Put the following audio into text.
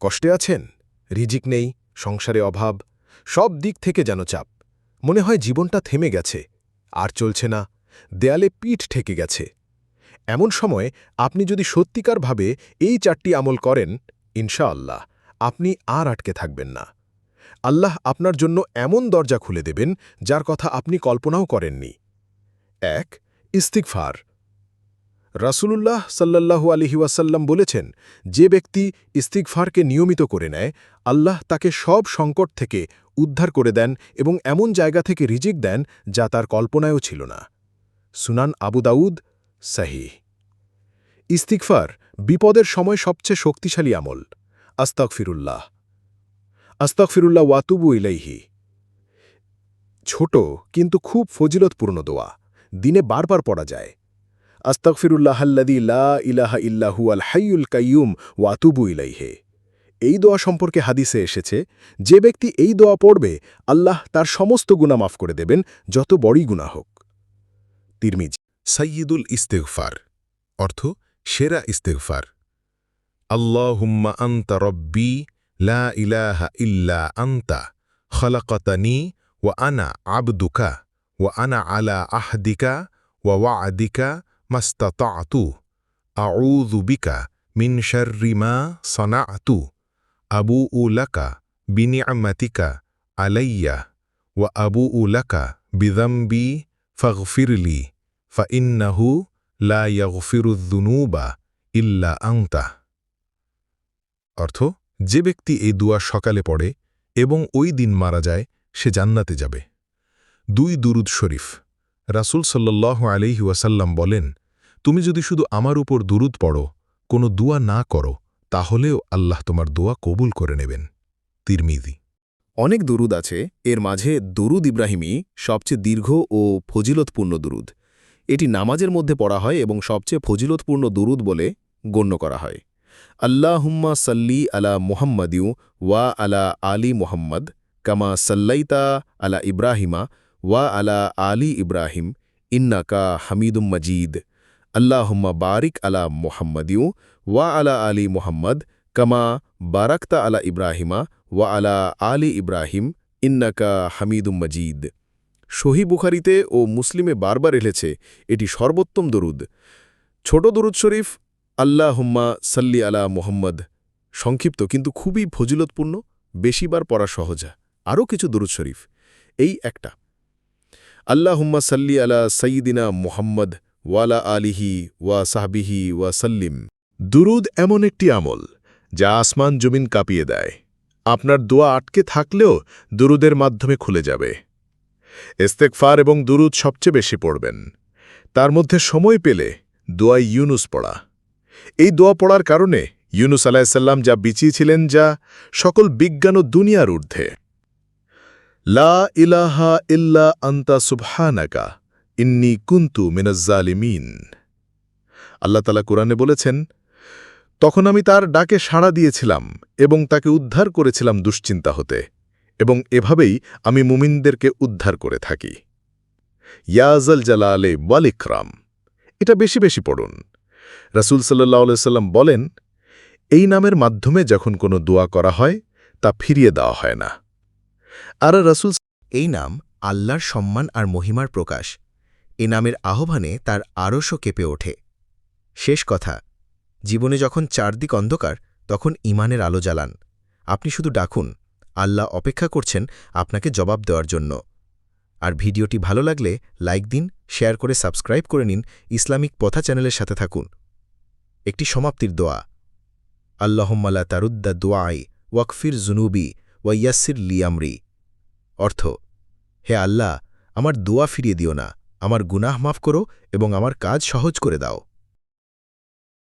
কষ্টে আছেন, রিজিক নেই, সংসারে অভাব, সব দিক থেকে যেন চাপ। মনে হয় জীবনটা থেমে গেছে, আর চলছে না, দেয়ালে পিঠ ঠেকে গেছে। এমন সময় আপনি যদি সত্যিকারভাবে এই চারটি আমল করেন, ইনশাআল্লাহ আপনি আর আটকে থাকবেন না। আল্লাহ আপনার জন্য এমন দরজা খুলে দেবেন, যার কথা আপনি কল্পনাও করেননি। এক ইস্তিকফার রাসূলুল্লাহ সাল্লাল্লাহু আলহি ওয়াসাল্লাম বলেছেন, যে ব্যক্তি ইস্তিকফারকে নিয়মিত করে নেয়, আল্লাহ তাকে সব সংকট থেকে উদ্ধার করে দেন এবং এমন জায়গা থেকে রিজিক দেন যা তার কল্পনায়ও ছিল না। সুনান আবু দাউদ সাহি ইস্তিকফার বিপদের সময় সবচেয়ে শক্তিশালী আমল। আস্তাক ফিরুল্লাহ আস্তাক ফিরুল্লাহ ওয়াতুবু ইলাইহি। ছোট কিন্তু খুব ফজিলতপূর্ণ দোয়া। দিনে বারবার পড়া যায়। আস্তাকফিরুল্লাহাল্লাদি লা ইলাহা ইল্লাহু আল হাইউল কাইয়ুম ওয়াতুবু ইলাইহে। এই দোয়া সম্পর্কে হাদিসে এসেছে, যে ব্যক্তি এই দোয়া পড়বে, আল্লাহ তার সমস্ত গুণা মাফ করে দেবেন, যত বড়ই গুণা হোক। তিরমিজ সৈয়দুল ইস্তেগফার, অর্থ সেরা ইস্তেগফার। আল্লাহুম্মা আন্তা রব্বি, লা ইলাহা ইল্লা আন্তা, খলাকতানি ওয়া আনা আবদুকা, ওয়া আনা আলা আহদিকা, ওয়া ওয়াদিকা মাস্তাতাতু আউযু বিকা মিন শাররি মা সনাআতু আবুউ লাকা বিনিআমাতিকা আলাইয়া ওয়া আবুউ লাকা বিযামবি ফাগফিরলি ফাইন্নাহু লা ইয়াগফিরুদ্দুনুবা ইল্লা আংতা অর্থ, যে ব্যক্তি এই দুয়া সকালে পড়ে এবং ওই দিন মারা যায়, সে জান্নাতে যাবে। দুই দুরুদ শরীফ। রাসুল সাল্লাহ আলিহি ওয়াসাল্লাম বলেন, তুমি যদি শুধু আমার উপর দুরুদ পড়ো, কোনো দুয়া না করো, তাহলেও আল্লাহ তোমার দোয়া কবুল করে নেবেন। তিরমিদি অনেক দুরুদ আছে, এর মাঝে দুরুদ ইব্রাহিমী সবচেয়ে দীর্ঘ ও ফজিলতপূর্ণ দুরুদ। এটি নামাজের মধ্যে পড়া হয় এবং সবচেয়ে ফজিলতপূর্ণ দুরুদ বলে গণ্য করা হয়। আল্লাহুম্মা সাল্লি আলা মুহাম্মদিউ ওয়া আলা আলী মুহাম্মদ, কামা সাল্লাইতা আলা ইব্রাহিমা ওয়া আলা আলী ইব্রাহিম ইন্নাকা হামিদুম মজিদ আল্লাহুম্মা বারিক আলা মুহাম্মদিউ ওয়া আলা আলী মোহাম্মদ কামা বারাক্তা আলা ইব্রাহিমা ওয়া আলা আলী ইব্রাহিম ইন্নাকা হামিদুম মজিদ শহী বুখারিতে ও মুসলিমে বারবার এলেছে, এটি সর্বোত্তম দরুদ। ছোট দরুদ শরীফ আল্লাহ হুম্মা সাল্লি আলা মোহাম্মদ সংক্ষিপ্ত কিন্তু খুবই ফজিলতপূর্ণ, বেশিবার পড়া সহজা। আরও কিছু দরুদ শরীফ। এই একটা। আল্লাহ হুম্মা সাল্লি আলা সঈদিনা মুহাম্মদ ওয়ালা আলিহি ওয়া সাহবিহি ওয়া সাল্লিম। দুরুদ এমন একটি আমল যা আসমান জমিন কাঁপিয়ে দেয়। আপনার দোয়া আটকে থাকলেও দুরুদের মাধ্যমে খুলে যাবে। ইস্তেকফার এবং দুরুদ সবচেয়ে বেশি পড়বেন। তার মধ্যে সময় পেলে দোয়া ইউনুস পড়া। এই দোয়া পড়ার কারণে ইউনুস আলাহিসাল্লাম যা বিচিয়েছিলেন যা সকল বিজ্ঞান ও দুনিয়ার ঊর্ধ্বে লা ইলাহা ইল্লা আন্তা সুবহানাকা, ইন্নি কুন্তু মিনাজ্জালিমিন আল্লাহ তালা কোরআনে বলেছেন, তখন আমি তার ডাকে সাড়া দিয়েছিলাম এবং তাকে উদ্ধার করেছিলাম দুশ্চিন্তা হতে, এবং এভাবেই আমি মুমিনদেরকে উদ্ধার করে থাকি। ইয়াজল জালা জালালে ওয়ালিকরাম এটা বেশি বেশি পড়ুন। রাসুল সাল্লাহ সাল্লাম বলেন, এই নামের মাধ্যমে যখন কোনো দোয়া করা হয়, তা ফিরিয়ে দেওয়া হয় না। আর রাসুল এই নাম আল্লাহর সম্মান আর মহিমার প্রকাশ। এ নামের আহ্বানে তার আরশও কেঁপে ওঠে। শেষ কথা, জীবনে যখন চারদিক অন্ধকার, তখন ইমানের আলো জ্বালান। আপনি শুধু ডাকুন, আল্লাহ অপেক্ষা করছেন আপনাকে জবাব দেওয়ার জন্য। আর ভিডিওটি ভালো লাগলে লাইক দিন, শেয়ার করে সাবস্ক্রাইব করে নিন, ইসলামিক পথা চ্যানেলের সাথে থাকুন। একটি সমাপ্তির দোয়া। আল্লাহম্মালা তারুদ্দা দোয়াই ওয়াকফির জুনুবি ওয়াইয়াসির লিয়ামরি। অর্থ, হে আল্লাহ, আমার দোয়া ফিরিয়ে দিও না, আমার গুনাহ মাফ করো এবং আমার কাজ সহজ করে দাও।